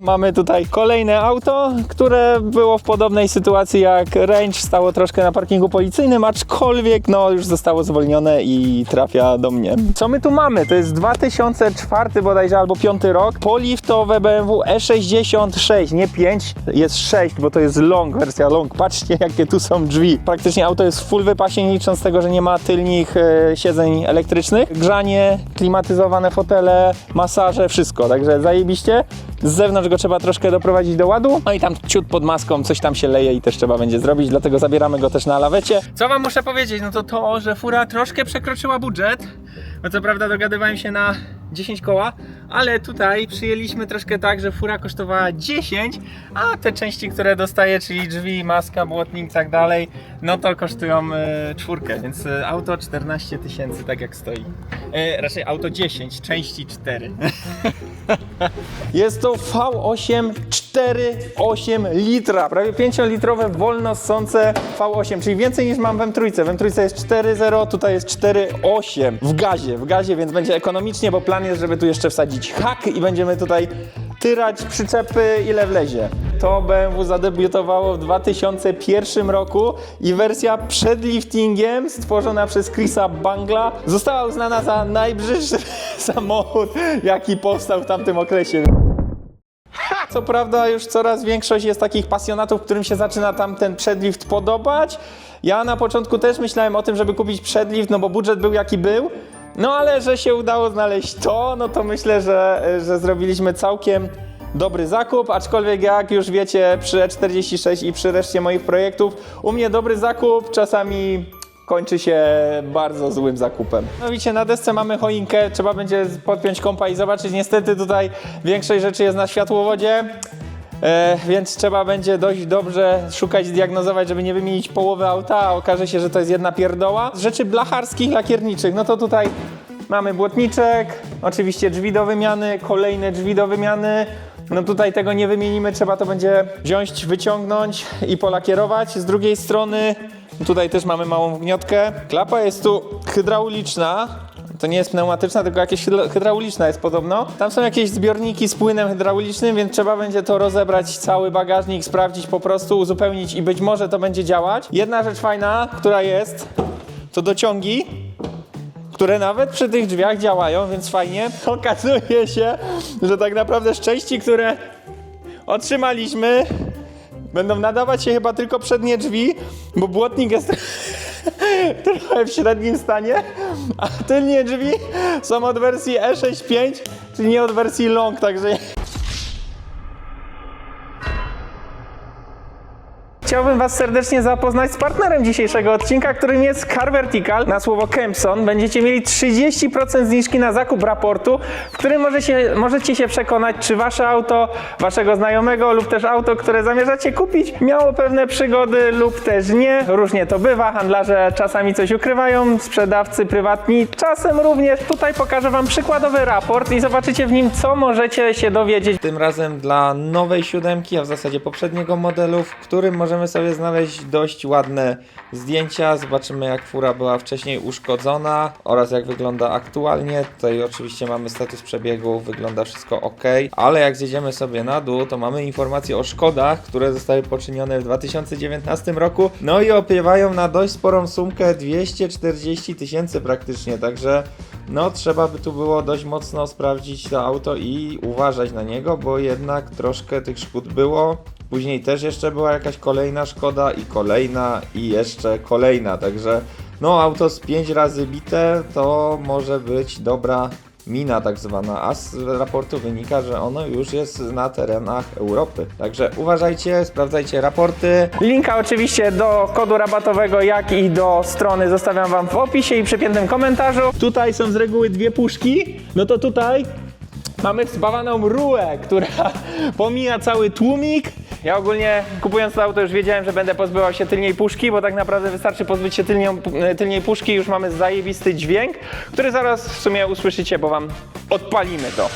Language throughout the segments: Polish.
Mamy tutaj kolejne auto, które było w podobnej sytuacji jak Range, stało troszkę na parkingu policyjnym, aczkolwiek no już zostało zwolnione i trafia do mnie. Co my tu mamy? To jest 2004 bodajże albo 5 rok. Poliftowe BMW E66, nie 5, jest 6, bo to jest long, wersja long. Patrzcie jakie tu są drzwi. Praktycznie auto jest w full wypasie, licząc tego, że nie ma tylnych e, siedzeń elektrycznych. Grzanie, klimatyzowane fotele, masaże, wszystko, także zajebiście. Z zewnątrz go trzeba troszkę doprowadzić do ładu. No i tam ciut pod maską coś tam się leje i też trzeba będzie zrobić, dlatego zabieramy go też na lawecie. Co wam muszę powiedzieć, no to to, że fura troszkę przekroczyła budżet. No co prawda dogadywałem się na 10 koła, ale tutaj przyjęliśmy troszkę tak, że fura kosztowała 10, a te części, które dostaję, czyli drzwi, maska, błotnik i tak dalej, no to kosztują e, czwórkę, więc e, auto 14 tysięcy, tak jak stoi. E, raczej auto 10, części 4. Jest to V8 4,8 litra, prawie 5-litrowe wolno ssące V8, czyli więcej niż mam w M3. W M3 jest 4,0, tutaj jest 4,8 w gazie, w gazie, więc będzie ekonomicznie, bo plan jest, żeby tu jeszcze wsadzić hak i będziemy tutaj tyrać przyczepy ile wlezie. To BMW zadebiutowało w 2001 roku i wersja przed liftingiem stworzona przez Chrisa Bangla została uznana za najbrzydszy samochód, jaki powstał w tamtym okresie. Co prawda już coraz większość jest takich pasjonatów, którym się zaczyna tam ten przedlift podobać. Ja na początku też myślałem o tym, żeby kupić przedlift, no bo budżet był jaki był. No ale że się udało znaleźć to, no to myślę, że, że zrobiliśmy całkiem dobry zakup, aczkolwiek jak już wiecie przy E46 i przy reszcie moich projektów, u mnie dobry zakup czasami kończy się bardzo złym zakupem. No widzicie, na desce mamy choinkę, trzeba będzie podpiąć kompa i zobaczyć. Niestety tutaj większość rzeczy jest na światłowodzie. E, więc trzeba będzie dość dobrze szukać, zdiagnozować, żeby nie wymienić połowy auta, a okaże się, że to jest jedna pierdoła. Z rzeczy blacharskich, lakierniczych, no to tutaj mamy błotniczek, oczywiście drzwi do wymiany, kolejne drzwi do wymiany. No tutaj tego nie wymienimy, trzeba to będzie wziąć, wyciągnąć i polakierować. Z drugiej strony tutaj też mamy małą wgniotkę. Klapa jest tu hydrauliczna, to nie jest pneumatyczna, tylko jakieś hydra- hydrauliczna jest podobno. Tam są jakieś zbiorniki z płynem hydraulicznym, więc trzeba będzie to rozebrać cały bagażnik, sprawdzić po prostu, uzupełnić i być może to będzie działać. Jedna rzecz fajna, która jest, to dociągi, które nawet przy tych drzwiach działają, więc fajnie. Okazuje się, że tak naprawdę z części, które otrzymaliśmy, będą nadawać się chyba tylko przednie drzwi, bo błotnik jest trochę w średnim stanie, a tylnie drzwi są od wersji E65, czyli nie od wersji long, także Chciałbym Was serdecznie zapoznać z partnerem dzisiejszego odcinka, którym jest Car Vertical. Na słowo Kempson będziecie mieli 30% zniżki na zakup raportu, w którym możecie, możecie się przekonać, czy Wasze auto, Waszego znajomego lub też auto, które zamierzacie kupić, miało pewne przygody lub też nie. Różnie to bywa. Handlarze czasami coś ukrywają, sprzedawcy prywatni czasem również. Tutaj pokażę Wam przykładowy raport i zobaczycie w nim, co możecie się dowiedzieć. Tym razem dla nowej siódemki, a w zasadzie poprzedniego modelu, w którym możemy sobie znaleźć dość ładne zdjęcia. Zobaczymy jak fura była wcześniej uszkodzona oraz jak wygląda aktualnie. Tutaj oczywiście mamy status przebiegu, wygląda wszystko ok, ale jak zjedziemy sobie na dół, to mamy informacje o szkodach, które zostały poczynione w 2019 roku. No i opiewają na dość sporą sumkę 240 tysięcy praktycznie, także no trzeba by tu było dość mocno sprawdzić to auto i uważać na niego, bo jednak troszkę tych szkód było. Później też jeszcze była jakaś kolejna szkoda i kolejna i jeszcze kolejna, także no auto z 5 razy bite to może być dobra mina tak zwana, a z raportu wynika, że ono już jest na terenach Europy. Także uważajcie, sprawdzajcie raporty. Linka oczywiście do kodu rabatowego, jak i do strony zostawiam Wam w opisie i przypiętym komentarzu. Tutaj są z reguły dwie puszki, no to tutaj Mamy zbawaną rułę, która pomija cały tłumik. Ja ogólnie kupując to auto już wiedziałem, że będę pozbywał się tylniej puszki, bo tak naprawdę wystarczy pozbyć się tylnią, tylniej puszki i już mamy zajebisty dźwięk, który zaraz w sumie usłyszycie, bo wam odpalimy to.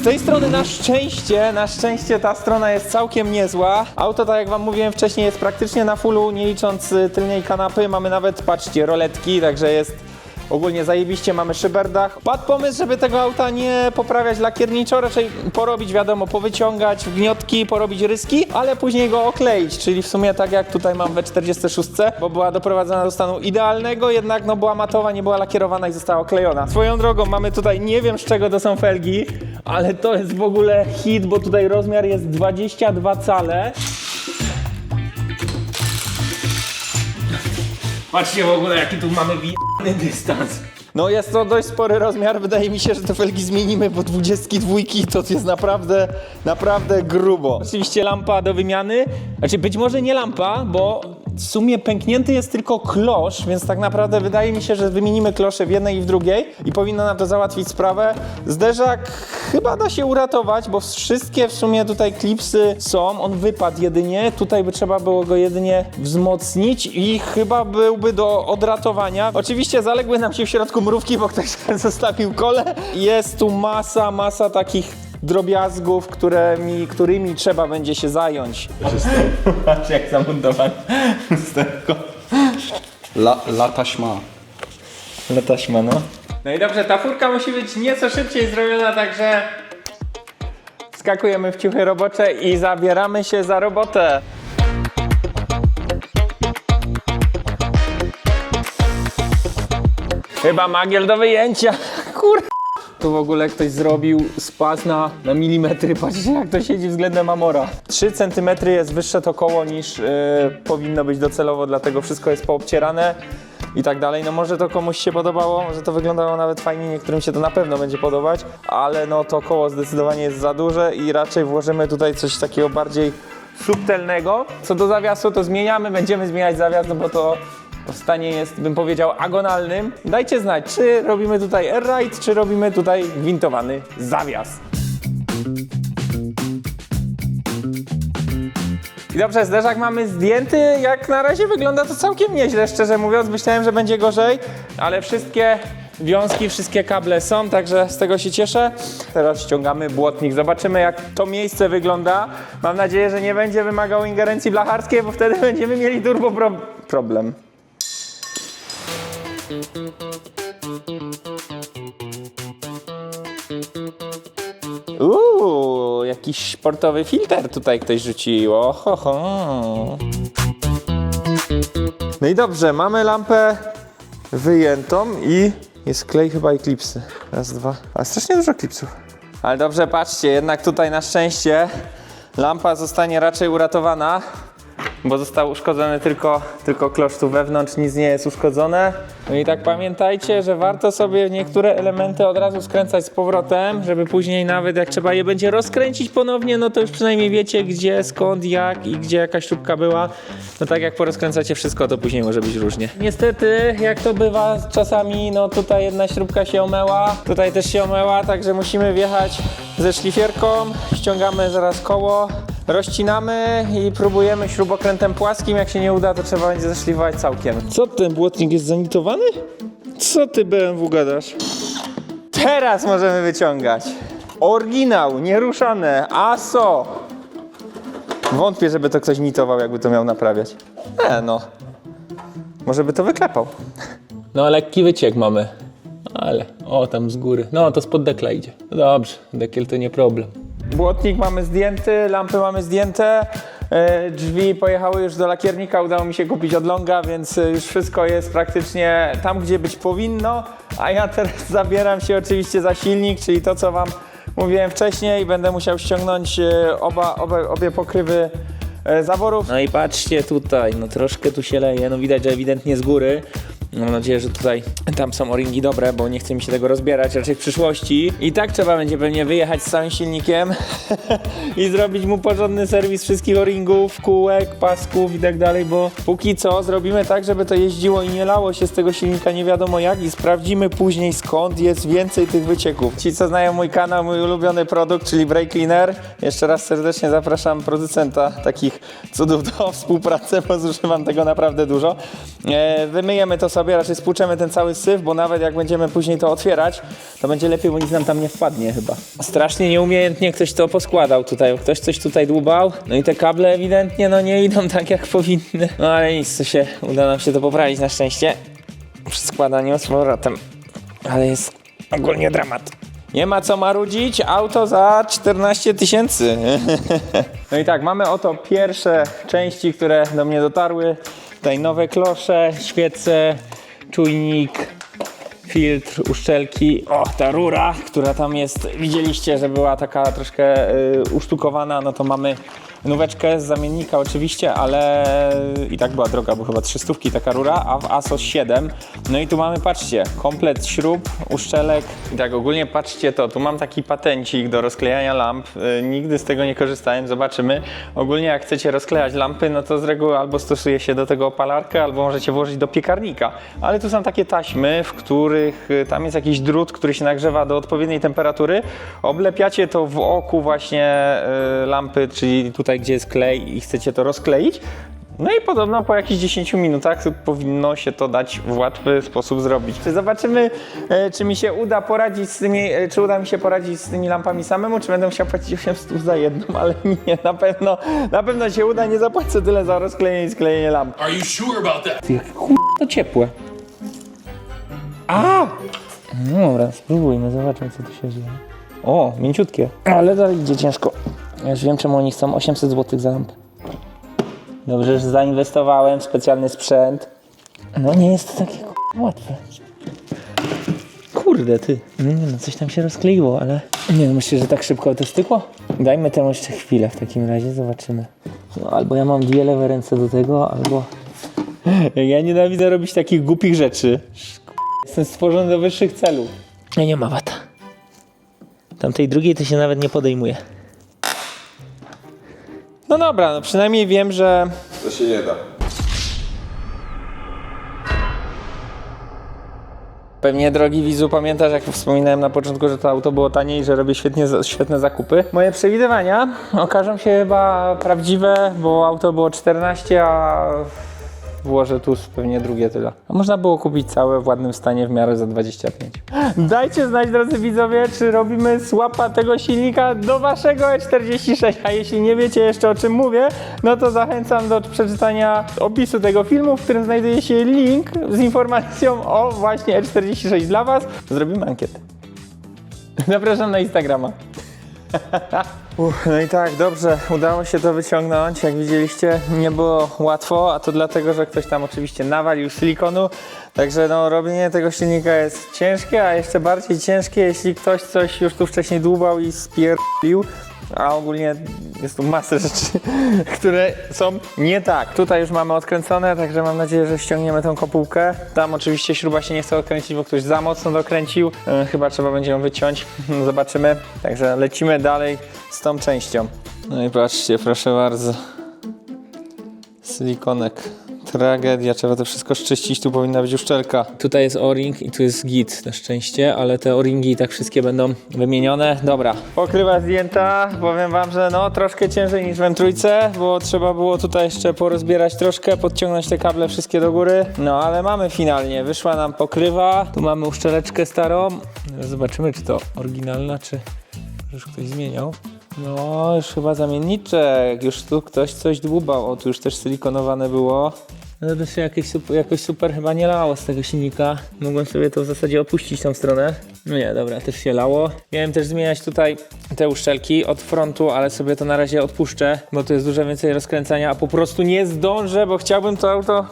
Z tej strony na szczęście, na szczęście ta strona jest całkiem niezła. Auto, tak jak wam mówiłem wcześniej, jest praktycznie na fullu, nie licząc y, tylnej kanapy. Mamy nawet, patrzcie, roletki, także jest ogólnie zajebiście, mamy szyberdach. Padł pomysł, żeby tego auta nie poprawiać lakierniczo, raczej porobić, wiadomo, powyciągać gniotki, porobić ryski, ale później go okleić, czyli w sumie tak jak tutaj mam we 46, bo była doprowadzona do stanu idealnego, jednak no była matowa, nie była lakierowana i została oklejona. Swoją drogą mamy tutaj, nie wiem z czego to są felgi, ale to jest w ogóle hit, bo tutaj rozmiar jest 22 cale. Patrzcie w ogóle jaki tu mamy wijany dystans. No jest to dość spory rozmiar, wydaje mi się, że te felgi zmienimy, bo 22 to jest naprawdę, naprawdę grubo. Oczywiście lampa do wymiany, znaczy być może nie lampa, bo w sumie pęknięty jest tylko klosz, więc tak naprawdę wydaje mi się, że wymienimy klosze w jednej i w drugiej i powinno nam to załatwić sprawę. Zderzak chyba da się uratować, bo wszystkie w sumie tutaj klipsy są, on wypadł jedynie, tutaj by trzeba było go jedynie wzmocnić i chyba byłby do odratowania. Oczywiście zaległy nam się w środku mrówki, bo ktoś zostawił kole. Jest tu masa, masa takich drobiazgów, którymi, którymi trzeba będzie się zająć. Patrz jak zamontowany lusterko. La, lata śma. Na taśma, no. No i dobrze, ta furka musi być nieco szybciej zrobiona, także skakujemy w ciuchy robocze i zabieramy się za robotę. Chyba magiel do wyjęcia. Tu w ogóle ktoś zrobił spas na, na milimetry. Patrzcie jak to siedzi względem Amora. 3 cm jest wyższe to koło niż yy, powinno być docelowo, dlatego wszystko jest poobcierane i tak dalej. No może to komuś się podobało, może to wyglądało nawet fajnie, niektórym się to na pewno będzie podobać, ale no to koło zdecydowanie jest za duże i raczej włożymy tutaj coś takiego bardziej subtelnego. Co do zawiasu to zmieniamy, będziemy zmieniać zawias, no bo to w stanie jest, bym powiedział, agonalnym. Dajcie znać, czy robimy tutaj air-ride, czy robimy tutaj gwintowany zawias. I dobrze, zderzak mamy zdjęty. Jak na razie wygląda to całkiem nieźle, szczerze mówiąc. Myślałem, że będzie gorzej, ale wszystkie wiązki, wszystkie kable są, także z tego się cieszę. Teraz ściągamy błotnik. Zobaczymy, jak to miejsce wygląda. Mam nadzieję, że nie będzie wymagało ingerencji blacharskiej, bo wtedy będziemy mieli turbo pro problem. Uuu, jakiś sportowy filtr tutaj ktoś rzucił. Ohoho. No i dobrze, mamy lampę wyjętą i jest klej chyba i klipsy. Raz, dwa. A strasznie dużo klipsów. Ale dobrze, patrzcie, jednak tutaj na szczęście lampa zostanie raczej uratowana, bo został uszkodzony tylko, tylko klosz tu wewnątrz, nic nie jest uszkodzone. No i tak pamiętajcie, że warto sobie niektóre elementy od razu skręcać z powrotem, żeby później nawet jak trzeba je będzie rozkręcić ponownie, no to już przynajmniej wiecie gdzie, skąd, jak i gdzie jakaś śrubka była. No tak jak porozkręcacie wszystko, to później może być różnie. Niestety, jak to bywa czasami, no tutaj jedna śrubka się omęła, tutaj też się omęła, także musimy wjechać ze szlifierką, ściągamy zaraz koło, Rozcinamy i próbujemy śrubokrętem płaskim. Jak się nie uda, to trzeba będzie zeszlifować całkiem. Co ten błotnik jest zanitowany? Co ty BMW gadasz? Teraz możemy wyciągać. Oryginał, nieruszane, ASO. Wątpię, żeby to ktoś nitował, jakby to miał naprawiać. E, no. Może by to wyklepał. No, lekki wyciek mamy. Ale, o, tam z góry. No, to spod dekla idzie. Dobrze, dekiel to nie problem. Błotnik mamy zdjęty, lampy mamy zdjęte. e, Drzwi pojechały już do lakiernika, udało mi się kupić od Longa, więc e, już wszystko jest praktycznie tam, gdzie być powinno. A ja teraz zabieram się oczywiście za silnik, czyli to, co Wam mówiłem wcześniej. Będę musiał ściągnąć e, oba, oba, obie pokrywy zaworów. No i patrzcie tutaj, no troszkę tu się leje, no widać, że ewidentnie z góry. Mam nadzieję, że tutaj tam są o-ringi dobre, bo nie chce mi się tego rozbierać raczej w przyszłości. I tak trzeba będzie pewnie wyjechać z całym silnikiem i zrobić mu porządny serwis wszystkich o-ringów, kółek, pasków i tak dalej, bo póki co zrobimy tak, żeby to jeździło i nie lało się z tego silnika nie wiadomo jak i sprawdzimy później skąd jest więcej tych wycieków. Ci co znają mój kanał, mój ulubiony produkt, czyli Brake Cleaner, jeszcze raz serdecznie zapraszam producenta takich cudów do współpracy, bo zużywam tego naprawdę dużo. E, wymyjemy to sobie sobie, raczej spłuczemy ten cały syf, bo nawet jak będziemy później to otwierać, to będzie lepiej, bo nic nam tam nie wpadnie chyba. Strasznie nieumiejętnie ktoś to poskładał tutaj, ktoś coś tutaj dłubał, no i te kable ewidentnie no nie idą tak jak powinny. No ale nic, się, uda nam się to poprawić na szczęście przy składaniu z powrotem. Ale jest ogólnie dramat. Nie ma co marudzić, auto za 14 tysięcy. No i tak, mamy oto pierwsze części, które do mnie dotarły. Tutaj nowe klosze, świece, czujnik, filtr, uszczelki. O, ta rura, która tam jest, widzieliście, że była taka troszkę y, usztukowana, no to mamy nóweczkę z zamiennika oczywiście, ale i tak była droga, bo chyba 300 taka rura, a w ASOS 7. No i tu mamy, patrzcie, komplet śrub, uszczelek. I tak ogólnie patrzcie to, tu mam taki patencik do rozklejania lamp. Y, nigdy z tego nie korzystałem, zobaczymy. Ogólnie jak chcecie rozklejać lampy, no to z reguły albo stosuje się do tego opalarkę, albo możecie włożyć do piekarnika. Ale tu są takie taśmy, w których y, tam jest jakiś drut, który się nagrzewa do odpowiedniej temperatury. Oblepiacie to w oku właśnie y, lampy, czyli tutaj, gdzie jest klej i chcecie to rozkleić. No i podobno po jakichś 10 minutach powinno się to dać w łatwy sposób zrobić. Czy zobaczymy, e, czy mi się uda poradzić z tymi, e, czy uda mi się poradzić z tymi lampami samemu, czy będę musiał płacić 800 za jedną, ale nie, na pewno, na pewno się uda, nie zapłacę tyle za rozklejenie i sklejenie lamp. Are you sure about that? Jak to ciepłe. A! No dobra, spróbujmy, zobaczmy co tu się dzieje. O, mięciutkie. Ale dalej idzie ciężko. Ja już wiem czemu oni chcą 800 zł za lampę. Dobrze, że zainwestowałem w specjalny sprzęt. No nie jest to takie łatwe. Kurde ty. Nie, nie, no coś tam się rozkleiło, ale... Nie no, myślę, że tak szybko to stykło? Dajmy temu jeszcze chwilę w takim razie, zobaczymy. No, albo ja mam dwie lewe ręce do tego, albo... Ja nienawidzę robić takich głupich rzeczy. Jestem stworzony do wyższych celów. Ja nie ma wata. Tamtej drugiej to się nawet nie podejmuje. No dobra, no przynajmniej wiem, że To się nie da. Pewnie drogi widzu pamiętasz, jak wspominałem na początku, że to auto było tanie i że robię świetnie, świetne zakupy. Moje przewidywania okażą się chyba prawdziwe, bo auto było 14, a włożę tu pewnie drugie tyle. A można było kupić całe w ładnym stanie w miarę za 25. Dajcie znać, drodzy widzowie, czy robimy słapa tego silnika do waszego E46, a jeśli nie wiecie jeszcze o czym mówię, no to zachęcam do przeczytania opisu tego filmu, w którym znajduje się link z informacją o właśnie E46 dla was. Zrobimy ankietę. Zapraszam na Instagrama. No i tak, dobrze, udało się to wyciągnąć. Jak widzieliście, nie było łatwo, a to dlatego, że ktoś tam oczywiście nawalił silikonu. Także no, robienie tego silnika jest ciężkie, a jeszcze bardziej ciężkie, jeśli ktoś coś już tu wcześniej dłubał i spierdolił. A ogólnie jest tu masę rzeczy, które są nie tak. Tutaj już mamy odkręcone, także mam nadzieję, że ściągniemy tą kopułkę. Tam oczywiście śruba się nie chce odkręcić, bo ktoś za mocno dokręcił. E, chyba trzeba będzie ją wyciąć. Zobaczymy. Także lecimy dalej z tą częścią. No i patrzcie, proszę bardzo. Silikonek. Tragedia, trzeba to wszystko szczyścić, tu powinna być uszczelka. Tutaj jest o-ring i tu jest git na szczęście, ale te o-ringi i tak wszystkie będą wymienione. Dobra. Pokrywa zdjęta, powiem wam, że no troszkę ciężej niż w M3, bo trzeba było tutaj jeszcze porozbierać troszkę, podciągnąć te kable wszystkie do góry. No ale mamy finalnie, wyszła nam pokrywa, tu mamy uszczeleczkę starą. Zobaczymy czy to oryginalna, czy już ktoś zmieniał. No, już chyba zamienniczek, już tu ktoś coś dłubał. O, tu już też silikonowane było. No to się jakieś super, jakoś super chyba nie lało z tego silnika. Mogłem sobie to w zasadzie opuścić tą stronę. No nie, dobra, też się lało. Miałem też zmieniać tutaj te uszczelki od frontu, ale sobie to na razie odpuszczę, bo tu jest dużo więcej rozkręcania, a po prostu nie zdążę, bo chciałbym to auto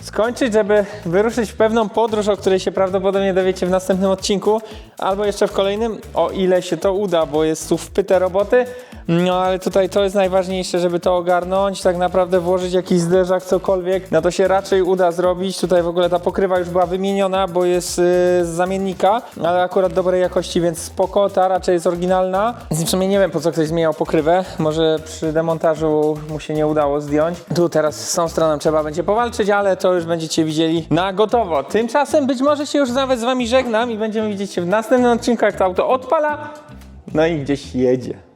skończyć, żeby wyruszyć w pewną podróż, o której się prawdopodobnie dowiecie w następnym odcinku, albo jeszcze w kolejnym, o ile się to uda, bo jest tu wpyte roboty. No ale tutaj to jest najważniejsze, żeby to ogarnąć, tak naprawdę włożyć jakiś zderzak, cokolwiek, no to się raczej uda zrobić. Tutaj w ogóle ta pokrywa już była wymieniona, bo jest yy, z zamiennika, ale akurat dobrej jakości, więc spoko, ta raczej jest oryginalna. W sumie nie wiem, po co ktoś zmieniał pokrywę, może przy demontażu mu się nie udało zdjąć. Tu teraz z tą stroną trzeba będzie powalczyć, ale to już będziecie widzieli na gotowo. Tymczasem być może się już nawet z wami żegnam i będziemy widzieć się w następnym odcinku, jak to auto odpala, no i gdzieś jedzie.